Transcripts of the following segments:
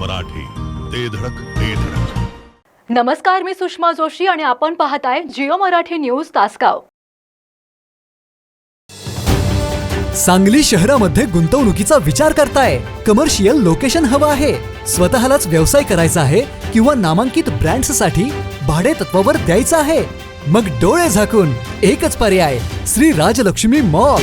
मराठी. ते धडक ते धडक. नमस्कार मी सुषमा जोशी आणि आपण पाहताय जिओ मराठी न्यूज तासगाव. सांगली शहरामध्ये गुंतवणुकीचा विचार करताय. कमर्शियल लोकेशन हवं आहे. स्वतःलाच व्यवसाय करायचा आहे किंवा नामांकित ब्रँड्ससाठी भाडे तत्वावर द्यायचं आहे. मग डोळे झाकून एकच पर्याय श्री राजलक्ष्मी मॉल.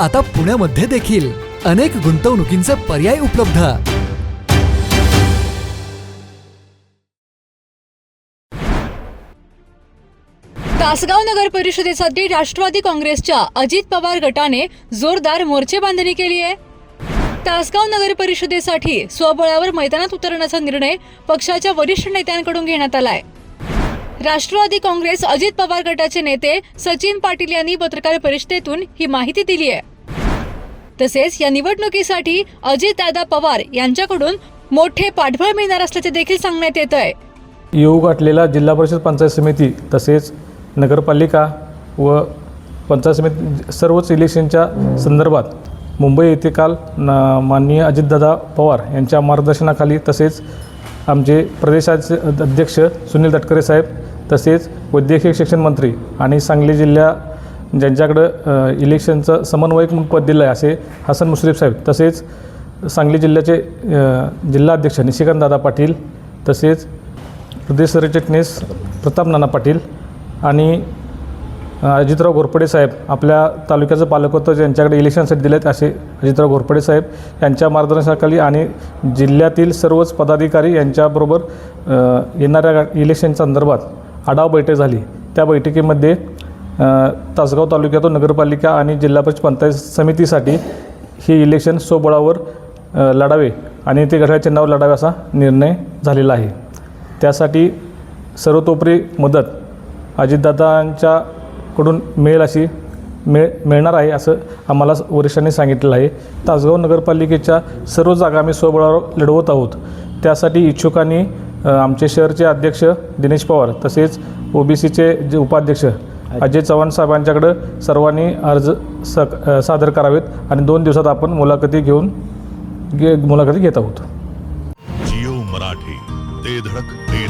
आता पुण्यामध्ये देखील अनेक गुंतवणुकींचे पर्याय उपलब्ध. तासगाव नगर परिषदेसाठी राष्ट्रवादी काँग्रेसच्या अजित पवार गटाने जोरदार मोर्चे बांधणी केली आहे. तासगाव नगर परिषदेसाठी स्वबळावर मैदानात उतरण्याचा निर्णय पक्षाच्या वरिष्ठ नेत्यांकडून घेण्यात आलाय. राष्ट्रवादी काँग्रेस अजित पवार गटाचे नेते सचिन पाटील यांनी पत्रकार परिषदेतून ही माहिती दिली आहे. तसेच या निवडणुकीसाठी अजितदादा पवार यांच्याकडून मोठे पाठबळ मिळणार असल्याचे देखील सांगण्यात येत आहे. येऊ गाठलेला जिल्हा परिषद पंचायत समिती तसेच नगरपालिका व पंचायत समिती सर्वच इलेक्शनच्या संदर्भात मुंबई येथे काल न माननीय अजितदादा पवार यांच्या मार्गदर्शनाखाली तसेच आमचे प्रदेशाचे अध्यक्ष सुनील तटकरे साहेब तसेच वैद्यकीय शिक्षण मंत्री आणि सांगली जिल्ह्या ज्यांच्याकडं इलेक्शनचं समन्वयक म्हणून पद दिलं आहे असे हसन मुश्रीफ साहेब तसेच सांगली जिल्ह्याचे जिल्हाध्यक्ष निशिकांत दादा पाटील तसेच प्रदेश सरचिटणीस प्रताप नाना पाटील आणि अजितराव घोरपडे साहेब आपल्या तालुक्याचं पालकत्व ज्यांच्याकडे इलेक्शनसाठी दिले आहेत असे अजितराव घोरपडे साहेब यांच्या मार्गदर्शनाखाली आणि जिल्ह्यातील सर्वच पदाधिकारी यांच्याबरोबर येणाऱ्या इलेक्शन संदर्भात आढावा बैठक झाली. त्या बैठकीमध्ये तासगाव तालुक्यातून नगरपालिका आणि जिल्हा परिषद पंचायत समितीसाठी हे इलेक्शन स्वबळावर लढावे आणि ते घड्याळ चिन्हावर लढावे असा निर्णय झालेला आहे. त्यासाठी सर्वतोपरी मदत अजितदादांच्याकडून मिळेल अशी मिळ मिळणार आहे असं आम्हाला वरिष्ठांनी सांगितलेलं आहे. तासगाव नगरपालिकेच्या सर्व जागा आम्ही स्वबळावर लढवत आहोत. त्यासाठी इच्छुकांनी आमचे शहरचे अध्यक्ष दिनेश पवार तसेच ओबीसीचे जे उपाध्यक्ष अजय चव्हाण साहेबांच्याकडं सर्वांनी अर्ज स सादर करावेत आणि दोन दिवसात आपण मुलाखती घेऊन गे मुलाखती घेत आहोत. जिओ मराठी ते धडक ते